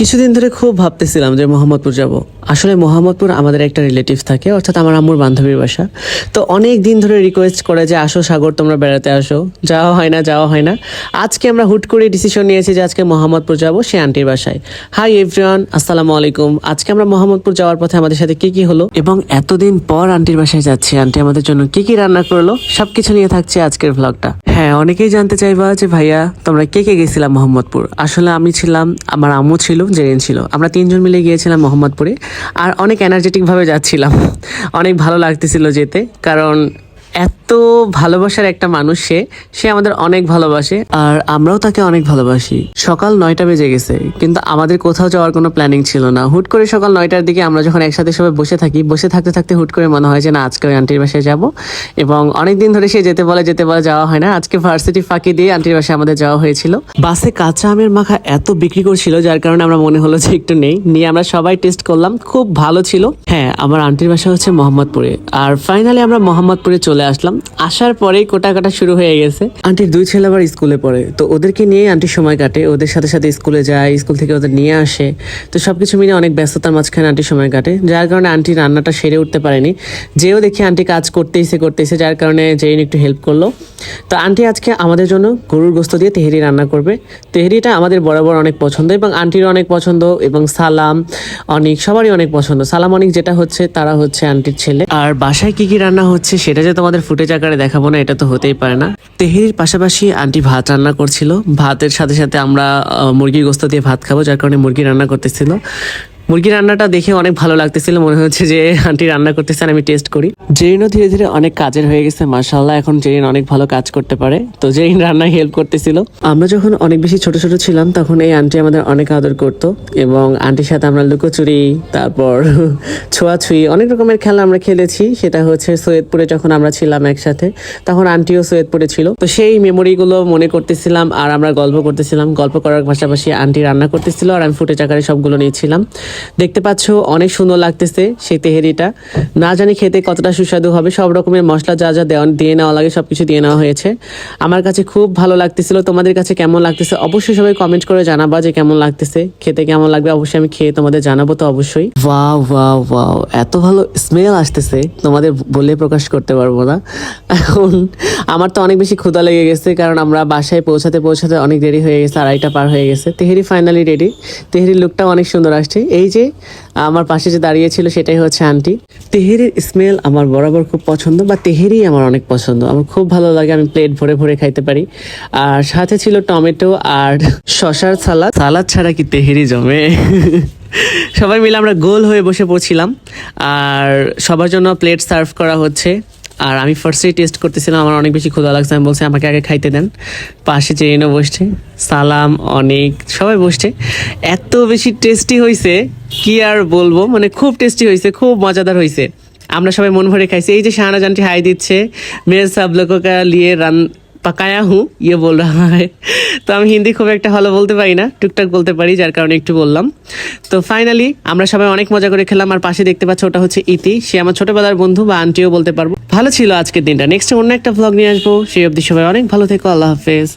কিছুদিন ধরে খুব ভাবতেছিলাম যে মোহাম্মদপুর যাব। আসলে মোহাম্মদপুর আমাদের একটা রিলেটিভ থাকে, অর্থাৎ আমার আম্মুর বান্ধবীর বাসা। তো অনেক দিন ধরে রিকোয়েস্ট করে যে, আসো সাগর, তোমরা বেড়াতে আসো। যাওয়া হয় না, যাওয়া হয় না। আজকে আমরা হুট করে ডিসিশন নিয়েছি যে, আজকে মোহাম্মদপুর যাব সে আন্টির বাসায়। হাই এভরিওয়ান আসসালামু আলাইকুম। আজকে আমরা মোহাম্মদপুর যাওয়ার পথে আমাদের সাথে কি কি হলো এবং এতদিন পর আন্টির বাসায় যাচ্ছি। আন্টি আমাদের জন্য কি কি রান্না করল সব কিছু নিয়ে থাকছে আজকের ভ্লগটা হ্যাঁ অনেকেই জানতে চাইবা যে, ভাইয়া, তোমরা কে কে গেছিলাম মোহাম্মদপুর? আসলে আমি ছিলাম, আমার আম্মু ছিল জেরিন ছিল। আমরা তিনজন মিলে গিয়েছিলাম মোহাম্মদপুরে। আর অনেক এনার্জেটিকভাবে যাচ্ছিলাম। অনেক ভালো লাগতেছিল যেতে। কারণ এত ভালোবাসার একটা মানুষ সে সে আমাদের অনেক ভালোবাসে আর আমরাও তাকে অনেক ভালোবাসি। সকাল নয়টা বেজে গেছে, কিন্তু আমাদের কোথাও যাওয়ার কোনো প্ল্যানিং ছিল না। হুট করে সকাল নয়টার দিকে আমরা যখন একসাথে সবাই বসে থাকি, বসে থাকতে থাকতে হুট করে মনে হয় যে না, আজকে ওই আন্টির বাসায় যাব। এবং অনেক দিন ধরে সে যেতে বলে যেতে বলে যাওয়া হয় না। আজকে ভার্সিটি ফাঁকি দিয়ে আন্টির বাসায় আমাদের যাওয়া হয়েছিল। বাসে কাঁচা আমের মাখা এত বিক্রি করছিল, যার কারণে আমরা মনে হলো যে একটু নেই। নিয়ে আমরা সবাই টেস্ট করলাম, খুব ভালো ছিল। হ্যাঁ আমার আন্টির বাসা হচ্ছে মোহাম্মদপুরে। আর ফাইনালি আমরা মোহাম্মদপুরে চলে আসলাম। আসার পরেই কোটা কাটা শুরু হয়ে গেছে। আন্টির দুই ছেলে আবার স্কুলে পড়ে, তো ওদেরকে নিয়ে আন্টি সময় কাটে। ওদের সাথে সাথে স্কুলে যায়, স্কুল থেকে ওদের নিয়ে আসে। তো সবকিছু মিলে অনেক ব্যস্ততার মাঝখানে আন্টি সময় কাটে, যার কারণে আন্টি রান্নাটা সেরে উঠতে পারেনি। যেও দেখি আন্টি কাজ করতেইছে করতেইছে যার কারণে জেইন একটু হেল্প করল। তো আন্টি আজকে আমাদের জন্য গরুর গোস্ত দিয়ে তেহেরি রান্না করবে। তেহেরিটা আমাদের বরাবর অনেক পছন্দ এবং আন্টিরও অনেক পছন্দ এবং সালাম অনেক, সবারই অনেক পছন্দ। সালাম অনেক যেটা হচ্ছে, তারা হচ্ছে আন্টির ছেলে। আর বাসায় কি কি রান্না হচ্ছে, সেটা যে তোমাদের ফুটেজ আকারে দেখাবো না, এটা তো হতেই পারে না। তেহেরির পাশাপাশি আন্টি ভাত রান্না করছিল। ভাতের সাথে সাথে আমরা মুরগির গোস্ত দিয়ে ভাত খাব, যার কারণে মুরগি রান্না করতেছিল। মুরগি রান্নাটা দেখে অনেক ভালো লাগতেছিল। মনে হচ্ছে যে আন্টি রান্না করতেছেন আমি টেস্ট করি। জেরিনও ধীরে ধীরে অনেক কাজের হয়ে গেছে মার্শাল্লাহ এখন জেরিন অনেক ভালো কাজ করতে পারে। তো জেরিন রান্নায় হেল্প করতেছিল। আমরা যখন অনেক বেশি ছোট ছোট ছিলাম, তখন এই আন্টি আমাদের অনেক আদর করতো। এবং আন্টির সাথে আমরা লুকোচুরি, তারপর ছোঁয়াছুঁই, অনেক রকমের খেলা আমরা খেলেছি। সেটা হচ্ছে সৈয়দপুরে যখন আমরা ছিলাম একসাথে, তখন আন্টিও সৈয়দপুরে ছিল। তো সেই মেমোরিগুলো মনে করতেছিলাম আর আমরা গল্প করতেছিলাম। গল্প করার পাশাপাশি আন্টি রান্না করতেছিল আর আমি ফুটে চাকারে সবগুলো নিয়েছিলাম। দেখতে পাচ্ছ, অনেক সুন্দর লাগতেছে সেই তেহেরিটা। না জানি খেতে কতটা সুস্বাদু হবে, সব রকমের মশলা যা যা দেওয়া দিয়ে নেওয়া লাগে, সবকিছু দিয়ে নেওয়া হয়েছে। আমার কাছে খুব ভালো লাগতেছিল, তোমাদের কাছে কেমন লাগতেছে অবশ্যই সবাই কমেন্ট করে জানাবা যে কেমন লাগতেছে, খেতে কেমন লাগবে অবশ্যই আমি খেয়ে তোমাদের জানাব তো অবশ্যই। ওয়াও ওয়াও ওয়াও এত ভালো স্মেল আসতেছে, তোমাদের বলে প্রকাশ করতে পারব না। এখন আমার তো অনেক বেশি ক্ষুধা লেগে গেছে, কারণ আমরা বাসায় পৌঁছাতে পৌঁছাতে অনেক দেরি হয়ে গেছে, আড়াইটা পার হয়ে গেছে। তেহেরি ফাইনালি রেডি তেহেরির লুকটাও অনেক সুন্দর আসছে। এই যে, আমার পাশে যে দাঁড়িয়ে ছিল সেটাই হচ্ছে আন্টি। তেহেরির স্মেল আমার বরাবর খুব পছন্দ বা তেহেরি আমার অনেক পছন্দ। আমার খুব ভালো লাগে, আমি প্লেট ভরে ভরে খাইতে পারি। আর সাথে ছিল টমেটো আর শশার সালাদ। সালাদ ছাড়া কি তেহেরি জমে? সবাই মিলে আমরা গোল হয়ে বসে পড়ছিলাম। আর সবার জন্য প্লেট সার্ভ করা হচ্ছে। আর আমি ফার্স্টেই টেস্ট করতেছিলাম, আমার অনেক বেশি ক্ষুধা লাগছে। আমি বলছি, আমাকে আগে খাইতে দেন। পাশে চেরিনও বসছে, সালাম, অনেক। সবাই বসছে। এত বেশি টেস্টি হয়েছে কি আর বলব? মানে খুব টেস্টি হয়েছে খুব মজাদার হয়েছে আমরা সবাই মন ভরে খাইছি। এই যে শাহানা জানটি হাই দিচ্ছে, মেয়ের সব লোকো লিয়ে রান পাকায়া হু ইয়ে বল রাহা হয়। তো আমি হিন্দি খুব একটা ভালো বলতে পারি না, টুকটাক বলতে পারি, যার কারণে একটু বললাম। তো ফাইনালি আমরা সবাই অনেক মজা করে খেলাম, আর পাশে দেখতে পাচ্ছ ওটা হচ্ছে ইতি। সে আমার ছোটবেলার বন্ধু বা আন্টিও বলতে পারব। ভালো ছিল আজকের দিনটা। নেক্সট অন্য একটা ভ্লগ নিয়ে আসব। সেই অবধি সবাই অনেক ভালো থেকো, আল্লাহ হাফেজ।